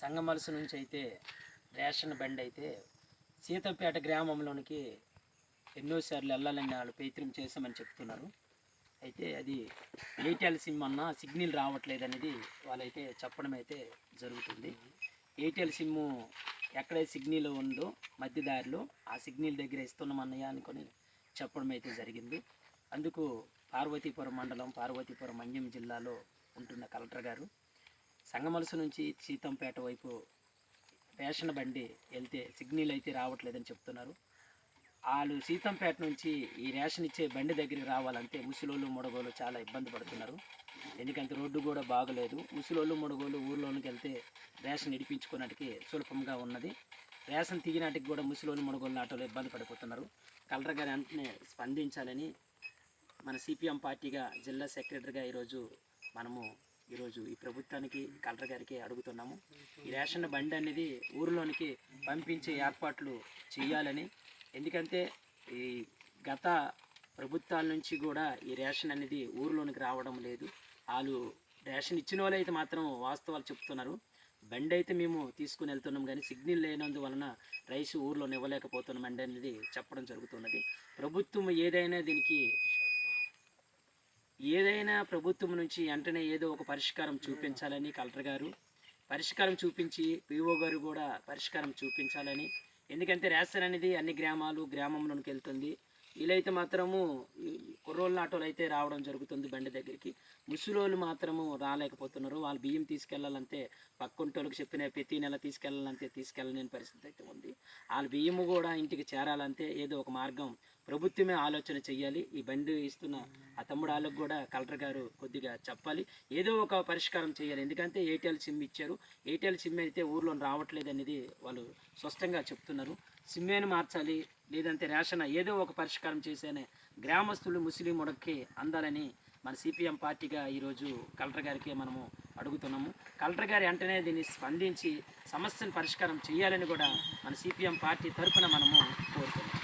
సంగమలస నుంచి అయితే రేషన్ బండి అయితే సీతంపేట గ్రామంలోనికి ఎన్నోసార్లు వెళ్ళాలని వాళ్ళు ప్రయత్నం చేశామని చెప్తున్నారు. అయితే అది ఎయిర్టెల్ సిమ్ అన్న సిగ్నల్ రావట్లేదు అనేది వాళ్ళైతే చెప్పడం అయితే జరుగుతుంది. ఎయిర్టెల్ సిమ్ము ఎక్కడైతే సిగ్నల్ ఉందో మధ్య దారిలో ఆ సిగ్నల్ దగ్గర ఇస్తున్నామన్నయ్య అనుకొని చెప్పడం అయితే జరిగింది. అందుకు పార్వతీపురం మండలం పార్వతీపురం మన్యం జిల్లాలో ఉంటున్న కలెక్టర్ గారు సంగమలసు నుంచి సీతంపేట వైపు రేషన్ బండి వెళ్తే సిగ్నల్ అయితే రావట్లేదని చెప్తున్నారు. వాళ్ళు సీతంపేట నుంచి ఈ రేషన్ ఇచ్చే బండి దగ్గరికి రావాలంటే ముసలోళ్ళు మొడగోలు చాలా ఇబ్బంది పడుతున్నారు. ఎందుకంటే రోడ్డు కూడా బాగలేదు. ముసలోళ్ళు మొడగోలు ఊర్లోనికి వెళ్తే రేషన్ ఇడిపించుకున్నటికి సులభంగా ఉన్నది. రేషన్ తీగినాటికి కూడా ముసలోళ్ళు మొడగోళ్ళు ఆటోలో ఇబ్బంది పడిపోతున్నారు. కలెక్టర్ గారు వెంటనే స్పందించాలని మన సిపిఎం పార్టీగా జిల్లా సెక్రటరీగా ఈరోజు మనము ఈరోజు ఈ ప్రభుత్వానికి కలెక్టర్ గారికి అడుగుతున్నాము. ఈ రేషన్ బండి అనేది ఊరిలోనికి పంపించే ఏర్పాట్లు చేయాలని. ఎందుకంటే ఈ గత ప్రభుత్వాల నుంచి కూడా ఈ రేషన్ అనేది ఊరిలోనికి రావడం లేదు. వాళ్ళు రేషన్ ఇచ్చిన వాళ్ళు అయితే మాత్రం వాస్తవాలు చెప్తున్నారు. బండి అయితే మేము తీసుకుని వెళ్తున్నాం కానీ సిగ్నల్ లేనందువలన రైస్ ఊర్లో ఇవ్వలేకపోతున్నాం అండి అనేది చెప్పడం జరుగుతున్నది. ప్రభుత్వం ఏదైనా దీనికి ఏదైనా ప్రభుత్వం నుంచి వెంటనే ఏదో ఒక పరిష్కారం చూపించాలని కలెక్టర్ గారు పరిష్కారం చూపించి పిఓ గారు కూడా పరిష్కారం చూపించాలని. ఎందుకంటే రేషన్ అనేది అన్ని గ్రామాలు గ్రామంలోకి వెళ్తుంది. వీలైతే మాత్రము కుర్రోళ్ళ ఆటోలు అయితే రావడం జరుగుతుంది బండి దగ్గరికి. ముసలోళ్ళు మాత్రము రాలేకపోతున్నారు. వాళ్ళు బియ్యం తీసుకెళ్ళాలంటే పక్కుంటోళ్ళకి చెప్పిన ప్రతి నెల తీసుకెళ్ళాలంటే తీసుకెళ్ళలేని పరిస్థితి అయితే ఉంది. వాళ్ళ బియ్యము కూడా ఇంటికి చేరాలంటే ఏదో ఒక మార్గం ప్రభుత్వమే ఆలోచన చెయ్యాలి. ఈ బండి ఇస్తున్న ఆ తమ్ముడు వాళ్ళకు కూడా కలెక్టర్ గారు కొద్దిగా చెప్పాలి. ఏదో ఒక పరిష్కారం చేయాలి ఎందుకంటే ఎయిర్టెల్ సిమ్ ఇచ్చారు. ఎయిర్టెల్ సిమ్ అయితే ఊర్లో రావట్లేదు అనేది వాళ్ళు స్పష్టంగా చెప్తున్నారు. సిమ్మేను మార్చాలి లేదంటే రేషన్ ఏదో ఒక పరిష్కారం చేసేనే గ్రామస్తులు ముస్లిం ఉడక్కి అందాలని మన సిపిఎం పార్టీగా ఈరోజు కలెక్టర్ గారికి మనము అడుగుతున్నాము. కలెక్టర్ గారు వెంటనే దీన్ని స్పందించి సమస్యను పరిష్కారం చేయాలని కూడా మన సిపిఎం పార్టీ తరఫున మనము కోరుతున్నాం